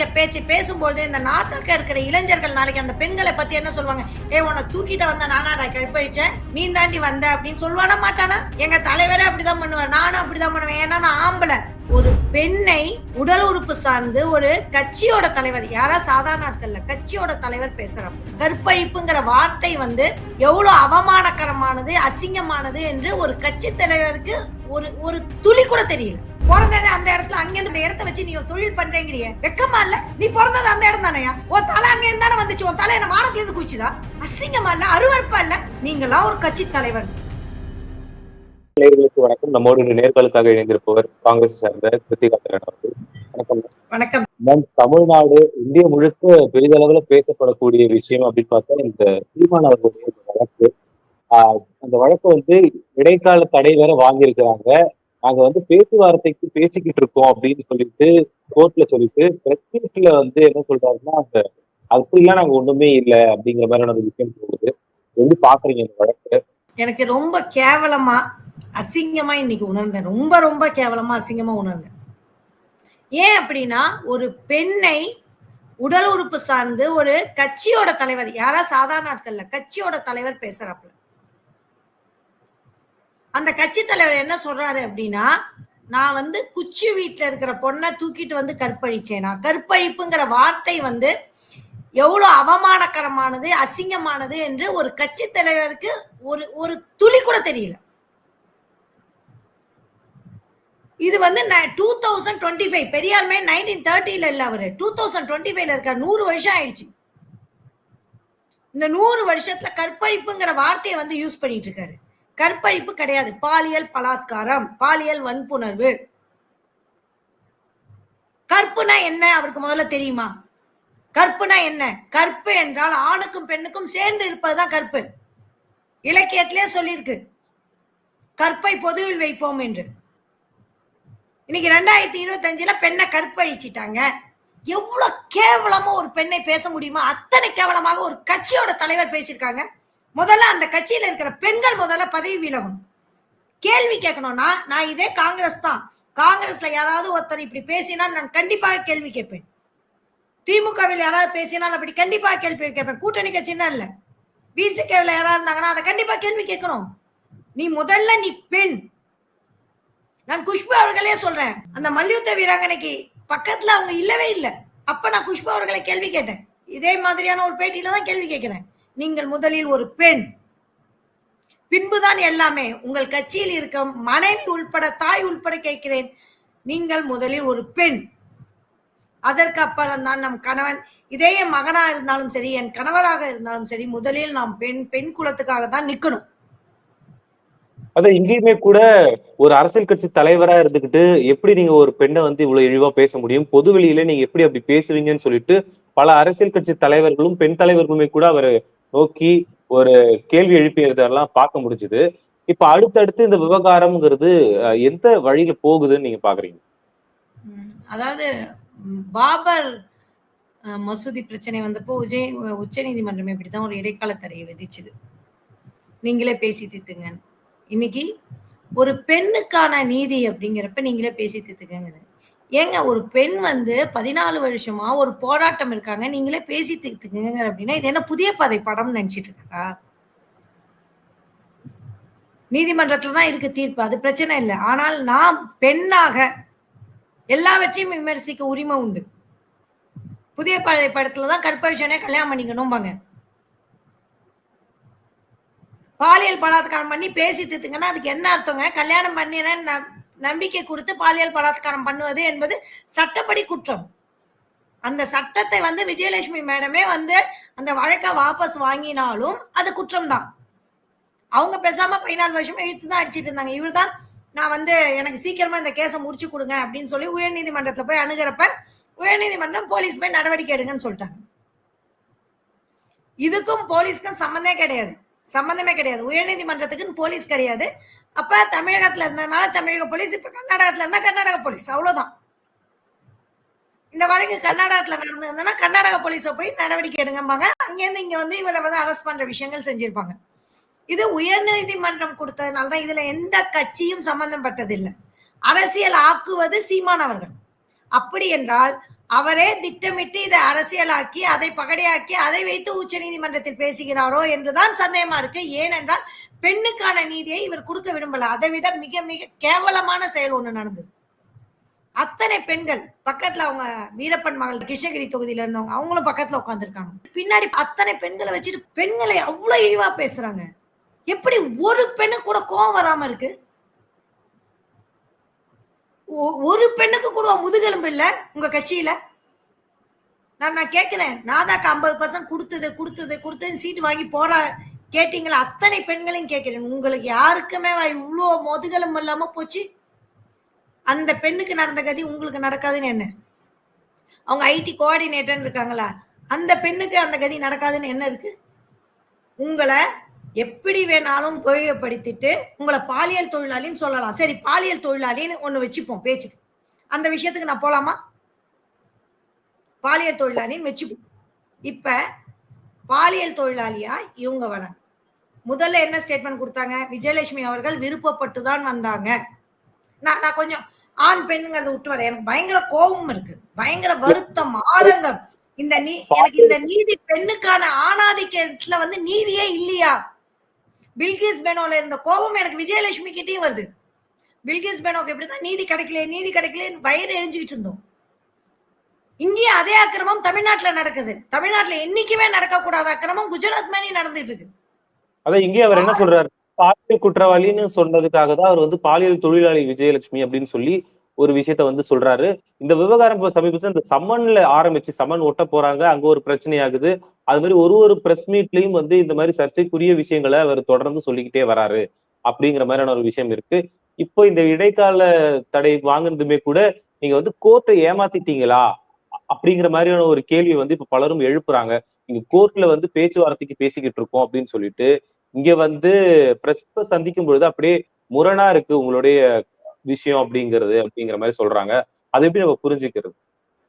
அவமானிக்க பேச்சு பேசும்போது இந்த நாத்தாக்க இருக்கிற இளைஞர்கள் நாளைக்கு அந்த பெண்களை பத்தி என்ன சொல்லுவாங்க? ஏ உன்னை தூக்கிட்ட வந்த நானாடா கழிப்பழிச்சேன் நீ தாண்டி வந்த? அப்படின்னு சொல்லுவானா மாட்டானா? எங்க தலைவரே அப்படிதான் பண்ணுவேன் நானும் அப்படிதான் பண்ணுவேன். ஏன்னா நான் ஆம்பளை. ஒரு பெண்ணை உடல் உறுப்பு சார்ந்து ஒரு கட்சியோட தலைவர் யாரா சாதாரண நாட்கள்ல கட்சியோட தலைவர் பேசுறப்ப கற்பழிப்புங்கிற வார்த்தை வந்து எவ்வளவு அவமானகரமானது அசிங்கமானது என்று ஒரு கட்சி தலைவருக்கு ஒரு ஒரு துளி கூட தெரியல. பிறந்தது அந்த இடத்துல அங்க இந்த இடத்த வச்சு நீ தொழில் பண்றேங்கிறிய. வெக்கமா இல்ல? நீ பிறந்தது அந்த இடம் தானயா? உன் தலை அங்க இருந்தானே வந்துச்சு? உன் தலை என்ன வானத்துல இருந்து குச்சிதா அசிங்கமா இல்ல? அருவருப்பா இல்ல? நீங்களா ஒரு கட்சி தலைவர். நேயர்களுக்கு வணக்கம். நம்மோடு இன்று நேர்களுக்காக இணைந்திருப்பவர் காங்கிரஸ் சார்ந்த கிருத்திகா திறன் அவர்கள். வணக்கம். வணக்கம். மேம் தமிழ்நாடு இந்திய முழுக்க பெரிதளவுல பேசப்படக்கூடிய விஷயம் அப்படின்னு பார்த்தா இந்த சீமான் அவர்களுடைய வழக்கு. அந்த வழக்கு வந்து இடைக்கால தடை வேற வாங்கியிருக்கிறாங்க. நாங்க வந்து பேச்சுவார்த்தைக்கு பேசிக்கிட்டு இருக்கோம் அப்படின்னு சொல்லிட்டு கோர்ட்ல சொல்லிட்டு பிரச்சனைல வந்து என்ன சொல்றாருன்னா அந்த அப்படிலாம் நாங்க ஒண்ணுமே இல்லை அப்படிங்கிற மாதிரியான ஒரு விஷயம் போகுது. எப்படி பாக்குறீங்க இந்த வழக்கு? எனக்கு ரொம்ப கேவலமா அசிங்கமா இன்னைக்கு உணர்ந்தேன். ரொம்ப ரொம்ப கேவலமா அசிங்கமா உணர்ந்தேன். ஏன் அப்படின்னா ஒரு பெண்ணை உடல் உறுப்பு சார்ந்து ஒரு கட்சியோட தலைவர் யாரா சாதாரண ஆட்கள்ல கட்சியோட தலைவர் பேசுறாப்புல. அந்த கட்சி தலைவர் என்ன சொல்றாரு அப்படின்னா நான் வந்து குச்சி வீட்டுல இருக்கிற பொண்ணை தூக்கிட்டு வந்து கற்பழிச்சேனா. கற்பழிப்புங்கிற வார்த்தை வந்து எவ்வளவு அவமானகரமானது அசிங்கமானது என்று ஒரு கட்சி தலைவருக்கு ஒரு ஒரு துளி கூட தெரியல. இது வந்து டூ தௌசண்ட் டுவெண்ட்டி ஃபைவ் பெரியார்மே நைன்டீன் தேர்ட்டில இல்ல அவரு. டூ தௌசண்ட் டுவெண்ட்டி ஃபைவ்ல இருக்கார். நூறு வருஷம் ஆயிடுச்சு. இந்த நூறு வருஷத்துல கற்பழிப்புங்கிற வார்த்தையை வந்து யூஸ் பண்ணிட்டு இருக்காரு. கற்பழிப்பு கிடையாது. பாலியல் பலாத்காரம் பாலியல் வன்புணர்வு. கற்புனா என்ன? அவருக்கு முதல்ல தெரியுமா? கற்புனா என்ன? கற்பு என்றால் ஆணுக்கும் பெண்ணுக்கும் சேர்ந்து இருப்பதுதான் கற்பு. இலக்கியத்திலே சொல்லியிருக்கு. கற்பை பொதுவில் வைப்போம் என்று. இன்னைக்கு ரெண்டாயிரத்தி இருபத்தஞ்சுல பெண்ணை கற்பழிச்சிட்டாங்க. எவ்வளவு கேவலமா ஒரு பெண்ணை பேச முடியுமா அத்தனை கேவலமாக ஒரு கட்சியோட தலைவர் பேசியிருக்காங்க. முதல்ல அந்த கட்சியில இருக்கிற பெண்கள் முதல்ல பதவி விலகும் கேள்வி கேட்கணும்னா நான் இதே காங்கிரஸ் தான். காங்கிரஸ்ல யாராவது ஒருத்தர் இப்படி பேசினா நான் கண்டிப்பாக கேள்வி கேட்பேன். திமுகவில் யாராவது பேசினால் அப்படி கண்டிப்பாக கேள்வி கேட்பேன். கூட்டணி கட்சின்னா இல்லை. பிசிகேவில் யாராவது இருந்தாங்கன்னா அதை கண்டிப்பாக கேள்வி கேட்கணும். நீ முதல்ல நீ பெண். நான் குஷ்பு அவர்களே சொல்றேன். அந்த மல்யுத்த வீராங்கனைக்கு பக்கத்துல அவங்க இல்லவே இல்லை. அப்ப நான் குஷ்பு அவர்களை கேள்வி கேட்டேன். இதே மாதிரியான ஒரு பேட்டியில தான் கேள்வி கேட்கிறேன். நீங்கள் முதலில் ஒரு பெண். பின்புதான் எல்லாமே. உங்கள் கட்சியில் இருக்க மனைவி உள்பட தாய் உள்பட கேட்கிறேன். நீங்கள் முதலில் ஒரு பெண். அதற்கு அப்புறம் தான் நம் கணவன். இதே என் மகனா இருந்தாலும் சரி என் கணவராக இருந்தாலும் சரி முதலில் நாம் பெண் பெண் குலத்துக்காக தான் நிக்கணும். அதான் இங்கேயுமே கூட ஒரு அரசியல் கட்சி தலைவரா இருந்துகிட்டு எப்படி நீங்க ஒரு பெண்ணை வந்து இவ்வளவு இழிவா பேச முடியும்? பொது வெளியில நீங்க எப்படி அப்படி பேசுவீங்கன்னு சொல்லிட்டு பல அரசியல் கட்சி தலைவர்களும் பெண் தலைவர்களுமே கூட அவர் நோக்கி ஒரு கேள்வி எழுப்பியதெல்லாம் பார்க்க முடிஞ்சுது. இப்ப அடுத்தடுத்து இந்த விவகாரம்ங்கிறது எந்த வழியில போகுதுன்னு நீங்க பாக்குறீங்க? அதாவது பாபர் மசூதி பிரச்சனை வந்தப்போ உஜய் உச்ச நீதிமன்றம் இப்படிதான் ஒரு இடைக்கால தடையை விதிச்சுது. நீங்களே பேசி தீர்த்துங்க இன்னைக்கு ஒரு பெண்ணுக்கான நீதி அப்படிங்கிறப்ப நீங்களே பேசி தீர்த்துக்கங்க ஏங்க ஒரு பெண் வந்து பதினாலு வருஷமா ஒரு போராட்டம் இருக்காங்க நீங்களே பேசி தீர்த்துக்குங்க அப்படின்னா இது என்ன புதிய பாதை படம் நினைச்சிட்டு இருக்காங்க நீதிமன்றத்துல தான் இருக்கு தீர்ப்பு அது பிரச்சனை இல்லை. ஆனால் நாம் பெண்ணாக எல்லாவற்றையும் விமர்சிக்க உரிமை உண்டு. புதிய பழைய படத்துல தான் கற்பழிச்சனே கல்யாணம் பண்ணிக்கணும்பாங்க. பாலியல் பலாத்காரம் பண்ணி பேசி தீர்த்துங்கன்னா அதுக்கு என்ன அர்த்தங்க? கல்யாணம் பண்ணினா நம்பிக்கை கொடுத்து பாலியல் பலாத்காரம் பண்ணுவது என்பது சட்டப்படி குற்றம். அந்த சட்டத்தை வந்து விஜயலட்சுமி மேடமே வந்து அந்த வழக்கை வாபஸ் வாங்கினாலும் அது குற்றம் தான் அவங்க பேசாம பதினாலு வருஷமா இழுத்து தான் அடிச்சிட்டு இருந்தாங்க. இவர் தான் நான் வந்து எனக்கு சீக்கிரமா இந்த கேஸை முடிச்சு கொடுங்க அப்படின்னு சொல்லி உயர்நீதிமன்றத்துல போய் அணுகிறப்ப உயர்நீதிமன்றம் போலீஸ் போய் நடவடிக்கை எடுங்கன்னு சொல்லிட்டாங்க. இதுக்கும் போலீஸ்க்கும் சம்மந்தே கிடையாது. சம்பந்தமே கிடையாது. உயர்நீதிமன்றத்துக்குன்னு போலீஸ் கிடையாது. அப்ப தமிழகத்துல இருந்ததுனால தமிழக போலீஸ் இப்ப கர்நாடகத்துல இருந்தா கர்நாடக போலீஸ். அவ்வளவுதான். இந்த வழக்கு கர்நாடகத்துல நடந்திருந்ததுன்னா கர்நாடக போலீஸை போய் நடவடிக்கை எடுங்கம்பாங்க. அங்கேருந்து இங்க வந்து இவளை வந்து அரெஸ்ட் பண்ற விஷயங்கள் செஞ்சிருப்பாங்க. இது உயர்நீதிமன்றம் கொடுத்ததுனால தான் இதுல எந்த கட்சியும் சம்பந்தப்பட்டதில்லை. அரசியல் ஆக்குவது சீமானவர்கள் அப்படி என்றால் அவரே திட்டமிட்டு இதை அரசியலாக்கி அதை பகடையாக்கி அதை வைத்து உச்ச நீதிமன்றத்தில் பேசுகிறாரோ என்றுதான் சந்தேகமா இருக்கு. ஏனென்றால் பெண்ணுக்கான நீதியை இவர் கொடுக்க விரும்பல. அதை விட மிக மிக கேவலமான செயல் ஒண்ணு நடந்தது. அத்தனை பெண்கள் பக்கத்துல அவங்க வீரப்பன் மகள் கிருஷ்ணகிரி தொகுதியில இருந்தவங்க அவங்களும் பக்கத்துல உட்காந்துருக்காங்க பின்னாடி அத்தனை பெண்களை வச்சுட்டு பெண்களை அவ்வளவு இழிவா பேசுறாங்க. எப்படி ஒரு பெண்ணு கூட கோவம் வராம இருக்கு? ஒரு பெண்ணுக்கு கூட முதுகெலும்பு இல்லை? உங்க கட்சியில? நான் நான் கேட்கிறேன் நாதாக்கு ஐம்பது பர்சன்ட் கொடுத்தது கொடுத்தது கொடுத்தது சீட்டு வாங்கி போறா கேட்டீங்களா? அத்தனை பெண்களையும் கேட்கிறேன் உங்களுக்கு யாருக்குமே இவ்வளோ முதுகெலும்பு இல்லாம போச்சு. அந்த பெண்ணுக்கு நடந்த கதி உங்களுக்கு நடக்காதுன்னு என்ன? அவங்க ஐடி கோஆர்டினேட்டர் இருக்காங்களா? அந்த பெண்ணுக்கு அந்த கதி நடக்காதுன்னு என்ன இருக்கு? உங்களை எப்படி வேணாலும் உபயோகப்படுத்திட்டு உங்களை பாலியல் தொழிலாளின்னு சொல்லலாம். சரி பாலியல் தொழிலாளின்னு ஒன்று வச்சுப்போம் பேச்சுக்கு. அந்த விஷயத்துக்கு நான் போலாமா? பாலியல் தொழிலாளின்னு வச்சுப்போம். இப்ப பாலியல் தொழிலாளியா? இவங்க வராங்க. முதல்ல என்ன ஸ்டேட்மெண்ட் கொடுத்தாங்க? விஜயலட்சுமி அவர்கள் விருப்பப்பட்டு தான் வந்தாங்க. நான் நான் கொஞ்சம் ஆண் பெண்ணுங்கிறத விட்டு வரேன். எனக்கு பயங்கர கோபம் இருக்கு. பயங்கர வருத்தம் ஆதங்கம். இந்த நீ எனக்கு இந்த நீதி பெண்ணுக்கான ஆணாதிக்கத்துல வந்து நீதியே இல்லையா? பில்கிஸ் பெனோல இருந்த கோபம் எனக்கு விஜயலட்சுமி கிட்டயும் வருது. பில்கிஸ் பெனோக்கு எப்படிதான் நீதி கிடைக்கல நீதி கிடைக்கல வயிறு எரிஞ்சுக்கிட்டு இருந்தோம். இங்கேயும் அதே அக்கிரமம் தமிழ்நாட்டுல நடக்குது. தமிழ்நாட்டுல என்னைக்குமே நடக்கக்கூடாத அக்கிரமம் குஜராத் மாதிரி நடந்துட்டு இருக்கு. அதான் இங்கே அவர் என்ன சொல்றாரு? பாலியல் குற்றவாளின்னு சொன்னதுக்காக தான் அவர் வந்து பாலியல் தொழிலாளி விஜயலட்சுமி அப்படின்னு சொல்லி ஒரு விஷயத்த வந்து சொல்றாரு. இந்த விவகாரம் இப்ப சமீபத்தில் இந்த சம்மன்ல ஆரம்பிச்சு சம்மன் ஒட்ட போறாங்க. அங்க ஒரு பிரச்சனை ஆகுது அது மாதிரி ஒரு ஒரு பிரஸ் மீட்லயும் வந்து இந்த மாதிரி சர்ச்சைக்குரிய விஷயங்களை அவர் தொடர்ந்து சொல்லிக்கிட்டே வராரு. அப்படிங்கிற மாதிரியான ஒரு விஷயம் இருக்கு. இப்போ இந்த இடைக்கால தடை வாங்குனதுமே கூட நீங்க வந்து கோர்ட்டை ஏமாத்திட்டீங்களா? அப்படிங்கிற மாதிரியான ஒரு கேள்வி வந்து இப்ப பலரும் எழுப்புறாங்க. இங்க கோர்ட்ல வந்து பேச்சுவார்த்தைக்கு பேசிக்கிட்டு இருக்கோம் அப்படின்னு சொல்லிட்டு இங்க வந்து பிரஸ் சந்திக்கும் பொழுது அப்படியே முரணா இருக்கு உங்களுடைய விஷயம் அப்படிங்கிறது அப்படிங்கிற மாதிரி சொல்றாங்க. அதை எப்படி நம்ம புரிஞ்சுக்கிறது?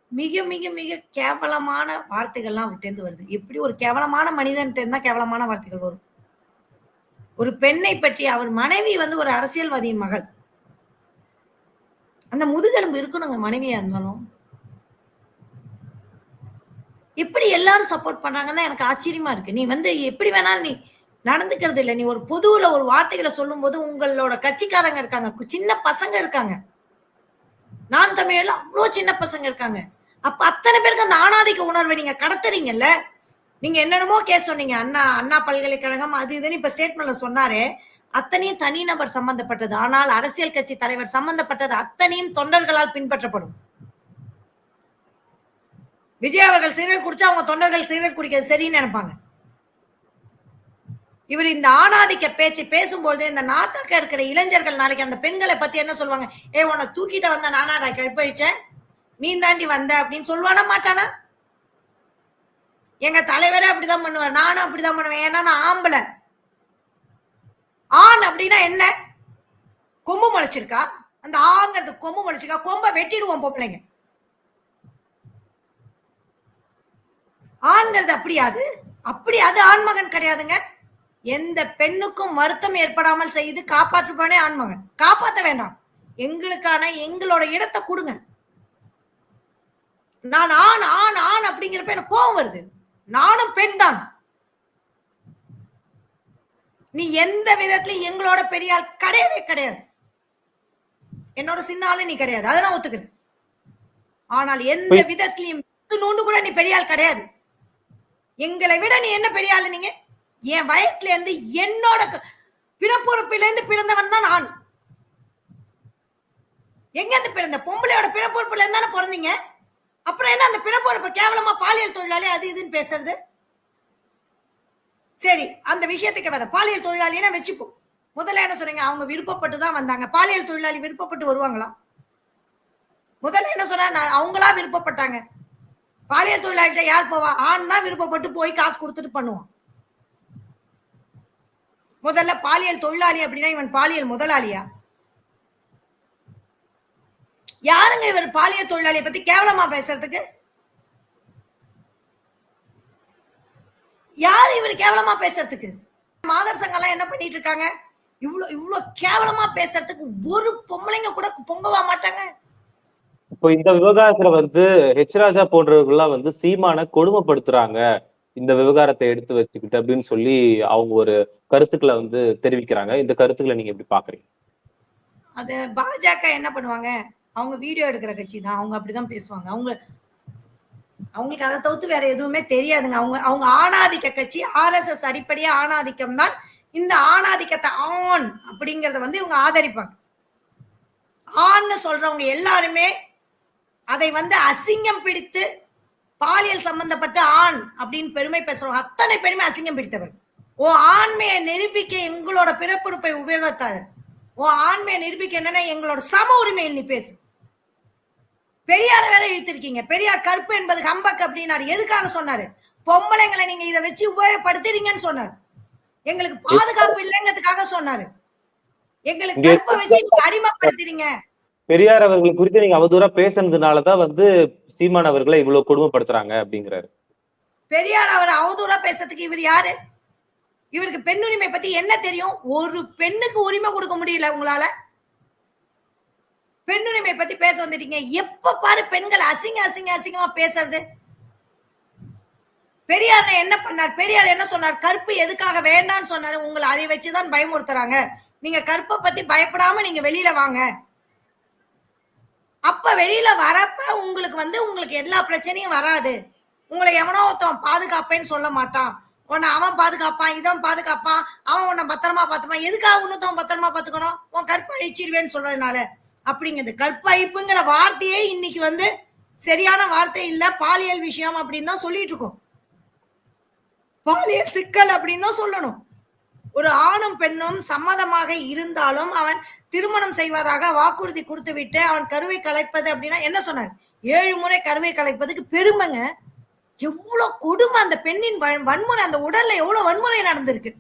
மிக மிக மிக கேவலமான வார்த்தைகள்லாம் விட்டேந்து வருது. எப்படி ஒரு கேவலமான மனிதன்ட்டு இருந்தா கேவலமான வார்த்தைகள் வரும்? ஒரு பெண்ணை பற்றி அவர் மனைவி வந்து ஒரு அரசியல்வாதியின் மகள். அந்த முதுகெலும்பு இருக்கணுங்க மனைவியா இருந்தாலும். எப்படி எல்லாரும் சப்போர்ட் பண்றாங்கன்னு தான் எனக்கு ஆச்சரியமா இருக்கு. நீ வந்து எப்படி வேணாலும் நீ நடந்துக்கிறது இல்லை. நீ ஒரு பொதுவில் ஒரு வார்த்தைகளை சொல்லும்போது உங்களோட கட்சிக்காரங்க இருக்காங்க. கு- சின்ன பசங்க இருக்காங்க. நான் தமிழில் அவ்வளோ சின்ன பசங்க இருக்காங்க. அப்போ அத்தனை பேருக்கு அந்த ஆணாதிக்க உணர்வை நீங்கள் கடத்துறீங்கல்ல? நீங்கள் என்னென்னமோ கேஸ் சொன்னீங்க. அண்ணா அண்ணா பல்கலைக்கழகம் அது இதுன்னு இப்போ ஸ்டேட்மெண்ட்ல சொன்னாரே. அத்தனையும் தனிநபர் சம்பந்தப்பட்டது. ஆனால் அரசியல் கட்சி தலைவர் சம்பந்தப்பட்டது அத்தனையும் தொண்டர்களால் பின்பற்றப்படும். விஜய் அவர்கள் சிகரெட் குடிச்சா அவங்க தொண்டர்கள் சிகரெட் குடிக்கிறது சரின்னு நினைப்பாங்க. இவர் இந்த ஆணாதிக்க பேச்சு பேசும்போது இந்த நாத்தாக்க இருக்கிற இளைஞர்கள் நாளைக்கு அந்த பெண்களை பத்தி என்ன சொல்லுவாங்க? ஏ உன்னை தூக்கிட்ட வந்த நானாடா கழிப்பழிச்ச நீ தாண்டி வந்த? அப்படின்னு சொல்லுவானா மாட்டானா? எங்க தலைவரே அப்படிதான் பண்ணுவார். நானும் அப்படிதான் பண்ணுவேன். ஏன்னா நான் ஆம்பளை. ஆண் அப்படின்னா என்ன? கொம்பு முளைச்சிருக்கா? அந்த ஆங்கிறது கொம்பு முளைச்சிருக்கா? கொம்பை வெட்டிடுவோம் பொம்பளைங்க. ஆண்கிறது அப்படியாது அப்படியாது. அப்படி அது ஆண்மகன் கிடையாதுங்க. எந்த பெண்ணுக்கும் வருத்தம் ஏற்படாமல் செய்து காப்பாற்றுபவனே ஆண்மகன். காப்பாற்ற வேண்டாம். எங்களுக்கான எங்களோட இடத்தை கொடுங்க. நான் ஆண் ஆண் ஆண் அப்படிங்கிறப்ப எனக்கு கோவம் வருது. நானும் பெண் தான். நீ எந்த விதத்திலும் எங்களோட பெரிய ஆள் கிடையவே கிடையாது. என்னோட சின்ன ஆளு நீ கிடையாது. அதை நான் ஒத்துக்கிறேன். ஆனால் எந்த விதத்திலையும் நூண்டு கூட நீ பெரிய ஆள் கிடையாது. எங்களை விட நீ என்ன பெரிய ஆளு நீங்க? என் வயசுல இருந்து என்னோட பிறப்புறுப்பில இருந்து பிறந்தவன் தான் நான். எங்க இருந்து பிறந்த? பொம்பளையோட பிறப்புறுப்புல இருந்து தானே பிறந்தீங்க? அப்புறம் என்ன அந்த பிறப்புறுப்பு கேவலமா பாலியல் தொழிலாளி அது இதுன்னு பேசுறது? சரி அந்த விஷயத்துக்கு வர பாலியல் தொழிலாளினா வச்சுப்போம். முதல்ல என்ன சொல்றீங்க அவங்க விருப்பப்பட்டு தான் வந்தாங்க. பாலியல் தொழிலாளி விருப்பப்பட்டு வருவாங்களா? முதல்ல என்ன சொன்னா நான் அவங்களா விருப்பப்பட்டாங்க. பாலியல் தொழிலாளிகிட்ட யார் போவா? ஆண் தான் விருப்பப்பட்டு போய் காசு கொடுத்துட்டு பண்ணுவான். முதல்ல பாலியல் தொழிலாளி அப்படின்னா இவன் பாலியல் முதலாளியா? யாருங்க இவர் பாலியல் தொழிலாளியை பத்தி கேவலமா பேசுறதுக்கு? யாரு இவர் கேவலமா பேசுறதுக்கு? மாதர் சங்கம்லாம் என்ன பண்ணிட்டு இருக்காங்க? இவ்வளவு இவ்வளவு கேவலமா பேசுறதுக்கு ஒரு பொம்பளைங்க கூட பொங்கவா மாட்டாங்க? இப்போ இந்த விவகாரத்துல வந்து ஹெச் ராஜா போன்றவர்கள்லாம் வந்து சீமான கொடுமைப்படுத்துறாங்க. இந்த விவகாரத்தை எடுத்து வச்சுக்கிட்டு அப்படின்னு சொல்லி அவங்க ஒரு கருத்துக்களை வந்து தெரிவிக்கிறாங்க. இந்த கருத்துக்களை நீங்க எப்படி பாக்குறீங்க? அது பாஜக என்ன பண்ணுவாங்க? அவங்க வீடியோ எடுக்கிற கட்சி தான் அவங்க அப்படிதான் பேசுவாங்க. அவங்க அவங்களுக்கு அதை தவிர்த்து வேற எதுவுமே தெரியாதுங்க. அவங்க அவங்க ஆணாதிக்க கட்சி ஆர்எஸ்எஸ் அடிப்படையா ஆணாதிக்கம் தான். இந்த ஆணாதிக்கத்தை ஆண் அப்படிங்கறத வந்து இவங்க ஆதரிப்பாங்க. ஆண்னு சொல்றவங்க எல்லாருமே அதை வந்து அசிங்கம் பிடித்து பாலியல் சம்பந்தப்பட்ட ஆண் அப்படின்னு பெருமை பேசுறவங்க அத்தனை பெருமை அசிங்கம் பிடித்தவர் ஓ ஆண்மையை நிரூபிக்க எங்களோட பிறப்புறுப்பை உபயோகித்தாரு. ஓ ஆண்மையை நிரூபிக்க என்னன்னா எங்களோட சம உரிமையில் நீ பேசு. பெரியார வேற இழுத்திருக்கீங்க. பெரியார் கருப்பு என்பது ஹம்பக் அப்படின்னாரு. எதுக்காக சொன்னாரு? பொம்பளைங்களை நீங்க இதை வச்சு உபயோகப்படுத்துறீங்கன்னு சொன்னாரு. எங்களுக்கு பாதுகாப்பு இல்லைங்கிறதுக்காக சொன்னாரு. எங்களுக்கு கற்பை வச்சு நீங்க அடிமைப்படுத்துறீங்க பெரியார் அவர்கள் குறித்து நீங்க அவதூறா பேசுனதுனாலதான் வந்து சீமான் அவர்களை இவ்வளவு கொடுமைப்படுத்துறாங்க அப்படிங்கிறாரு. பெரியார் அவர் அவதூறா பேசுறதுக்கு இவர் யாரு? இவருக்கு பெண் உரிமை பத்தி என்ன தெரியும்? ஒரு பெண்ணுக்கு உரிமை கொடுக்க முடியல உங்களால. பெண்ணுரிமை பத்தி பேச வந்துட்டீங்க. எப்ப பாரு பெண்கள் அசிங்க அசிங்க அசிங்கமா பேசுறது. பெரியார் என்ன பண்ணார்? பெரியார் என்ன சொன்னார்? கருப்பு எதுக்காக வேண்டாம்னு சொன்னாரு. உங்களை அதை வச்சுதான் பயமுறுத்துறாங்க. நீங்க கற்பை பத்தி பயப்படாம நீங்க வெளியில வாங்க. வெளியில வரப்ப உங்களுக்கு வந்து உங்களுக்கு எல்லா பிரச்சனையும் வராது. உங்களை எவனோ ஒருத்தன் பாதுகாப்பேன்னு சொல்ல மாட்டான். உன்னை அவன் பாதுகாப்பான் இதன் பாதுகாப்பான் அவன் உன்னை பத்திரமா பார்த்துப்பான். எதுக்காக உன்னத்தவன் பத்திரமா பார்த்துக்கணும்? உன் கற்பை அழிச்சிருவேன்னு சொல்றதுனால. அப்படிங்கிறது. கற்பழிப்புங்கிற வார்த்தையே இன்னைக்கு வந்து சரியான வார்த்தை இல்ல. பாலியல் விஷயம் அப்படின்னு தான் சொல்லிட்டு இருக்கோம். பாலியல் சிக்கல் அப்படின்னு தான் சொல்லணும். ஒரு ஆணும் பெண்ணும் சம்மதமாக இருந்தாலும் அவன் திருமணம் செய்வதாக வாக்குறுதி கொடுத்து விட்டு அவன் கருவை கலைப்பது அப்படின்னா என்ன சொன்னார் ஏழு முறை கருவை கலைப்பதுக்கு பெருமைங்க. எவ்வளவு கொடுமை அந்த பெண்ணின் வன்- வன்முறை அந்த உடல்ல எவ்வளவு வன்முறை நடந்திருக்கு.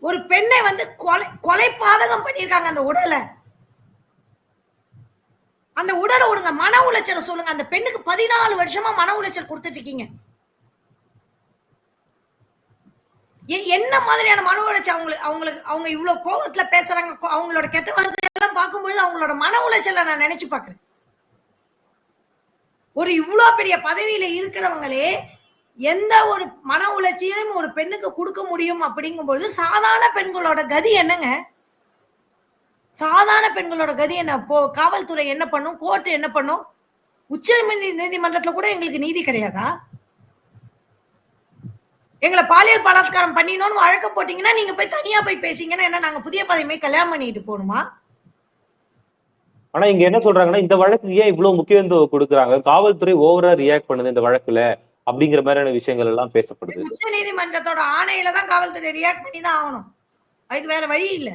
ஒரு பெண்ணை வந்து கொலை கொலை பாதகம் பண்ணியிருக்காங்க அந்த உடலை. அந்த உடலை விடுங்க மன உளைச்சலை சொல்லுங்க. அந்த பெண்ணுக்கு பதினாலு வருஷமா மன உளைச்சல் கொடுத்துட்டு இருக்கீங்க. என்ன மாதிரியான மன உளைச்சல் அவங்களுக்கு அவங்களுக்கு அவங்க இவ்வளவு கோபத்துல பேசுறாங்க கோ- அவங்களோட கெட்ட வார்த்தையெல்லாம் பார்க்கும்பொழுது அவங்களோட மன உளைச்சலை நான் நினைச்சு பார்க்குறேன். ஒரு இவ்வளோ பெரிய பதவியில இருக்கிறவங்களே எந்த ஒரு மன உளைச்சியும் ஒரு பெண்ணுக்கு கொடுக்க முடியும் அப்படிங்கும்பொழுது சாதாரண பெண்களோட கதி என்னங்க? சாதாரண பெண்களோட கதி என்ன? போ காவல்துறை என்ன பண்ணும்? கோர்ட் என்ன பண்ணும்? உச்ச நீதிமன்றத்தில் நீதிமன்றத்துல கூட எங்களுக்கு நீதி கிடையாதா? எங்களை பாலியல் பலாத்காரம் பண்ணினோன்னு வழக்க போட்டீங்கன்னா நீங்க போய் தனியா போய் பேசிங்கன்னா என்ன நாங்க புதிய பதவியை கல்யாணம் பண்ணிட்டு போகணுமா? ஆனா இங்க என்ன சொல்றாங்கன்னா இந்த வழக்கு ஏன் இவ்வளவு முக்கியத்துவம் கொடுக்குறாங்க? காவல்துறை ஓவரா ரியாக்ட் பண்ணுது இந்த வழக்குல அப்படிங்கிற மாதிரியான விஷயங்கள் எல்லாம் பேசப்படுது. உச்ச நீதிமன்றத்தோட ஆணையில தான் காவல்துறை ரியாக்ட் பண்ணி தான் ஆகணும். அதுக்கு வேற வழி இல்ல.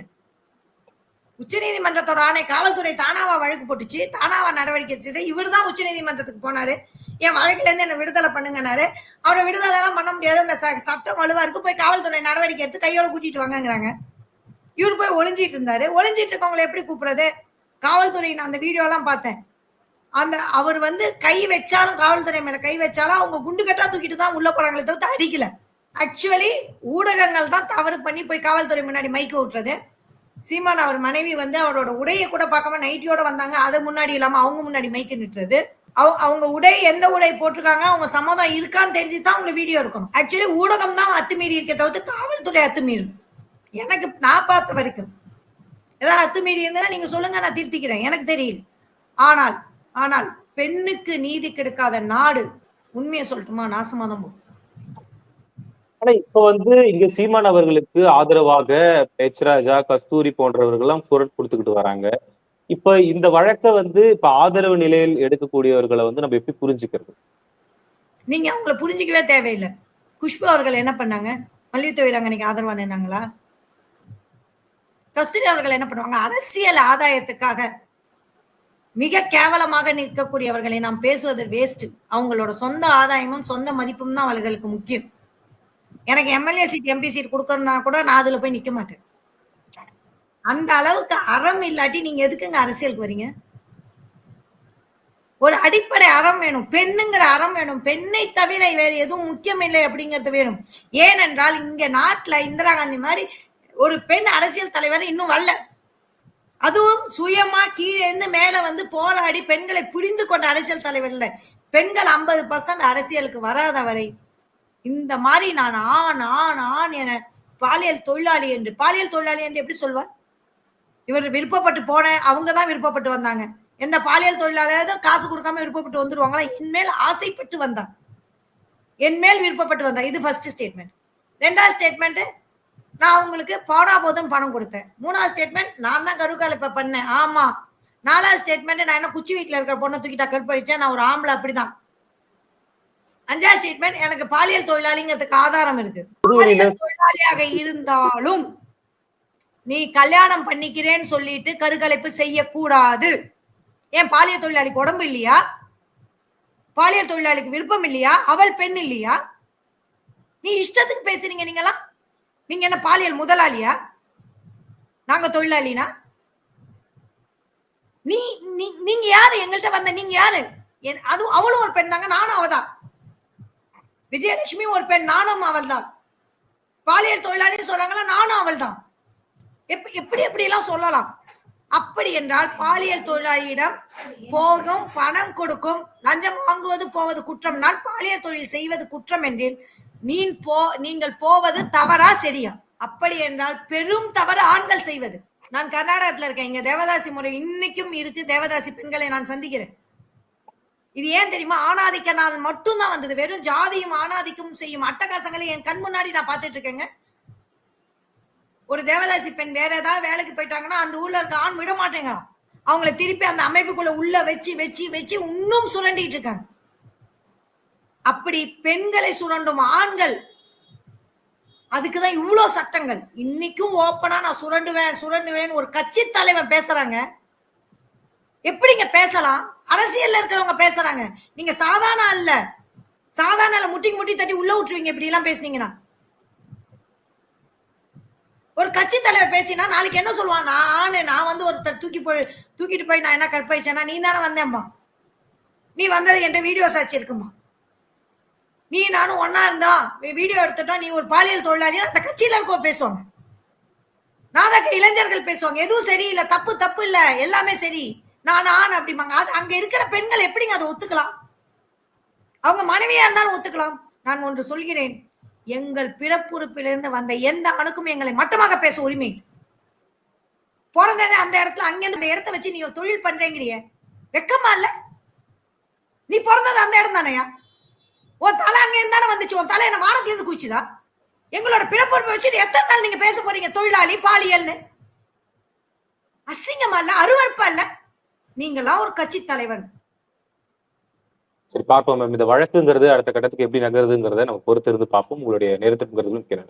உச்ச நீதிமன்றத்தோட ஆணை காவல்துறை தானாவா வழக்கு போட்டுச்சு தானாவா நடவடிக்கை எடுத்தது. இவர் தான் உச்ச நீதிமன்றத்துக்கு போனாரு. என் வழக்குல இருந்து என்ன விடுதலை பண்ணுங்கனாரு அவரை விடுதலை எல்லாம் பண்ண முடியாது. அந்த சட்டம் வலுவா இருக்கு. போய் காவல்துறை நடவடிக்கை எடுத்து கையோட கூட்டிட்டு வாங்கங்கிறாங்க. இவர் போய் ஒளிஞ்சிட்டு இருந்தாரு. ஒளிஞ்சிட்டு இருக்கவங்களை எப்படி கூப்பிடுறது? காவல்துறையின் அந்த வீடியோ எல்லாம் பார்த்தேன். அந்த அவர் வந்து கை வச்சாலும் காவல்துறை மேல கை வச்சாலும் அவங்க குண்டு கட்டா தூக்கிட்டு தான் உள்ள போறாங்களே தவிர்த்து அடிக்கல. ஆக்சுவலி ஊடகங்கள் தான் தவறு பண்ணி போய் காவல்துறை முன்னாடி மைக்கு விட்டுறது சீமான் அவர் மனைவி வந்து அவரோட உடையை கூட பார்க்காம நைட்டியோட வந்தாங்க. அது முன்னாடி இல்லாம அவங்க முன்னாடி மைக்கு நிட்டுறது. அவங்க உடை எந்த உடை போட்டிருக்காங்க அவங்க சம்மதம் இருக்கான்னு தெரிஞ்சு தான் அவங்க வீடியோ எடுக்கணும். ஆக்சுவலி ஊடகம் தான் அத்துமீறி இருக்க தவிர்த்து காவல்துறை அத்துமீறி எனக்கு நான் பார்த்த வரைக்கும். ஏதாவது அத்துமீறி இருந்தா நீங்க சொல்லுங்க நான் திருத்திக்கிறேன். எனக்கு தெரியல. ஆனால் ஆனால் பெண்ணுக்கு நீதி கிடைக்காத நாடு உண்மையை சொல்லட்டுமா? நாசமா தான் போகும். ஆனா இப்ப வந்து இங்க சீமான் அவர்களுக்கு ஆதரவாக பேச்சராஜா கஸ்தூரி போன்றவர்கள்லாம் குரல் கொடுத்துக்கிட்டு வராங்க. இப்ப இந்த வழக்கை வந்து இப்ப ஆதரவு நிலையில் எடுக்கக்கூடியவர்களை வந்து நம்ம எப்படி புரிஞ்சுக்கிறது? நீங்க அவங்கள புரிஞ்சிக்கவே தேவையில்லை. குஷ்பு அவர்கள் என்ன பண்ணாங்க? மல்யுத்த வீராங்கனைக்கு ஆதரவா நின்னாங்களா? கஸ்தூரி அவர்கள் என்ன பண்ணுவாங்க? அரசியல் ஆதாயத்துக்காக மிக கேவலமாக நிற்கக்கூடியவர்களை நாம் பேசுவது வேஸ்ட் அவங்களோட சொந்த ஆதாயமும் சொந்த மதிப்பும் தான் அவர்களுக்கு முக்கியம். எனக்கு எம்எல்ஏ சீட் எம்பி சீட் கொடுக்கணும்னா கூட நான் அதுல போய் நிக்க மாட்டேன். அந்த அளவுக்கு அறம் இல்லாட்டி நீங்க எதுக்குங்க அரசியலுக்கு வரீங்க ஒரு அடிப்படை அறம் வேணும். பெண்ணுங்கிற அறம் வேணும். பெண்ணை தவிர வேறு எதுவும் முக்கியம் இல்லை அப்படிங்கிறது வேணும். ஏனென்றால் இங்க நாட்டுல இந்திரா காந்தி மாதிரி ஒரு பெண் அரசியல் தலைவர் இன்னும் வரல. அதுவும் சுயமா கீழே இருந்து மேல வந்து போராடி பெண்களை புரிந்து கொண்ட அரசியல் தலைவர் இல்லை. பெண்கள் ஐம்பது பர்சன்ட் அரசியலுக்கு வராத வரை இந்த மாதிரி நான் ஆண் ஆண் ஆண் என பாலியல் தொழிலாளி என்று பாலியல் தொழிலாளி என்று எப்படி சொல்வார்? இவர் விருப்பப்பட்டு போன அவங்க தான் விருப்பப்பட்டு வந்தாங்க. எந்த பாலியல் தொழிலாளியாவது காசு கொடுக்காம விருப்பப்பட்டு வந்துருவாங்களா? என்மேல் ஆசைப்பட்டு வந்தார் என்மேல் விருப்பப்பட்டு வந்தார் இது ஃபர்ஸ்ட் ஸ்டேட்மெண்ட் ரெண்டாவது ஸ்டேட்மெண்ட் நான் உங்களுக்கு பாடா போதும் பணம் கொடுத்தேன். மூணாவது ஸ்டேட்மெண்ட் நான் தான் கருக்கால இப்ப பண்ணேன். ஆமா. நாலாவது ஸ்டேட்மெண்ட் நான் என்ன குச்சி வீட்டுல இருக்கிற பொண்ணை தூக்கிட்டா கற்பழிச்சேன். நான் ஒரு ஆம்பளை அப்படிதான். அஞ்சாவது ஸ்டேட்மெண்ட் எனக்கு பாலியல் தொழிலாளிங்கிறதுக்கு ஆதாரம் இருக்கு. தொழிலாளியாக இருந்தாலும் நீ கல்யாணம் பண்ணிக்கிறேன்னு சொல்லிட்டு கருகலைப்பு செய்யக்கூடாது. ஏன் பாலியல் தொழிலாளிக்கு உடம்பு இல்லையா? பாலியல் தொழிலாளிக்கு விருப்பம் இல்லையா? அவள் பெண் இல்லையா? நீ இஷ்டத்துக்கு பேசுறீங்க நீங்களா நீங்க என்ன பாலியல் முதலாளியா? நாங்க தொழிலாளினா? நீ நீங்க யாரு? எங்கள்கிட்ட வந்த நீங்க யாரு? என்- அதுவும் அவளும் ஒரு பெண் தாங்க நானும் அவதான் விஜயலட்சுமி ஒரு பெண் நானும் அவள் தான் பாலியல் தொழிலாளி சொல்றாங்களா நானும் அவள் தான் எப்படி எப்படி எல்லாம் சொல்லலாம்? அப்படி என்றால் பாலியல் தொழிலாளியிடம் போகும் பணம் கொடுக்கும் லஞ்சம் வாங்குவது போவது குற்றம். நான் பாலியல் தொழில் செய்வது குற்றம் என்றேன். நீ போ நீங்கள் போவது தவறா சரியா? அப்படி என்றால் பெரும் தவறு ஆண்கள் செய்வது. நான் கர்நாடகத்துல இருக்கேன். இங்க தேவதாசி முறை இன்னைக்கும் இருக்கு. தேவதாசி பெண்களை நான் சந்திக்கிறேன். இது ஏன் தெரியுமா? ஆணாதிக்க நாள் மட்டும்தான் வந்தது. வெறும் ஜாதியும் ஆணாதிக்கும் செய்யும் அட்டகாசங்களை என் கண் முன்னாடி நான் பார்த்துட்டு இருக்கேங்க. ஒரு தேவதாசி பெண் வேற ஏதாவது வேலைக்கு போயிட்டாங்கன்னா அந்த ஊர்ல இருக்க ஆண் விட மாட்டேங்கிறான் அவங்கள திருப்பி அந்த அமைப்புக்குள்ள உள்ள வச்சு வச்சு வச்சு இன்னும் சுரண்டிட்டு இருக்காங்க. அப்படி பெண்களை சுரண்டும் ஆண்கள். அதுக்குதான் இவ்வளோ சட்டங்கள். இன்னைக்கும் ஓப்பனா நான் சுரண்டுவேன் சுரண்டுவேன் ஒரு கட்சி தலைவன் பேசுறாங்க. எப்படிங்க பேசலாம்? அரசியல்ல இருக்கிறவங்க பேசுறாங்க. நீங்க சாதாரண அல்ல. சாதாரண முட்டிக்கு முட்டி தட்டி உள்ள விட்டுருவீங்க இப்படி எல்லாம் பேசுனீங்கன்னா. ஒரு கட்சி தலைவர் பேசினா நாளைக்கு என்ன சொல்லுவான்? நான் ஆணு நான் வந்து ஒருத்தர் தூக்கி போய் தூக்கிட்டு போய் நான் என்ன கற்பழிச்சேன்னா நீ தானே வந்தேம்மா. நீ வந்தது என்கிட்ட வீடியோ சாட்சி இருக்குமா நீ நானும் ஒன்னா இருந்தா வீடியோ எடுத்துட்டோம் நீ ஒரு பாலியல் தொழிலாளி அந்த கட்சியில இருக்க பேசுவாங்க. நாதக இளைஞர்கள் பேசுவாங்க. எதுவும் சரியில்லை. தப்பு தப்பு இல்ல. எல்லாமே சரி. நான் ஆண் அப்படிம்பாங்க. அது அங்க இருக்கிற பெண்கள் எப்படிங்க அதை ஒத்துக்கலாம்? அவங்க மனைவியா இருந்தாலும் ஒத்துக்கலாம். நான் ஒன்று சொல்கிறேன். எங்கள் பிறப்புறுப்பிலிருந்து வந்த எந்த அணுக்கும் எங்களை மட்டமாக பேச உரிமை இல்லை. பிறந்தது அந்த இடத்துல அங்கிருந்து அந்த இடத்த வச்சு நீ தொழில் பண்றேங்கிறிய. வெக்கமா இல்ல? நீ பிறந்தது அந்த இடம் தானையா? உன் தலை அங்க இருந்தானே வந்துச்சு? உன் தலை என்ன வானத்துல இருந்து குச்சிதா எங்களோட பிறப்புறுப்பை வச்சு எத்தனை நாள் நீங்க பேச போறீங்க? தொழிலாளி பாலியல்னு. அசிங்கமா இல்ல? அருவறுப்பா இல்ல? நீங்களாம் ஒரு கட்சி தலைவன். சரி பார்ப்போம் மேம் இந்த வழக்குங்கிறது அடுத்த கட்டத்துக்கு எப்படி நகருதுங்கிறத நம்ம பொறுத்திருந்து பார்ப்போம். உங்களுடைய நேரத்திற்குங்கிறது கேட்கிறேன்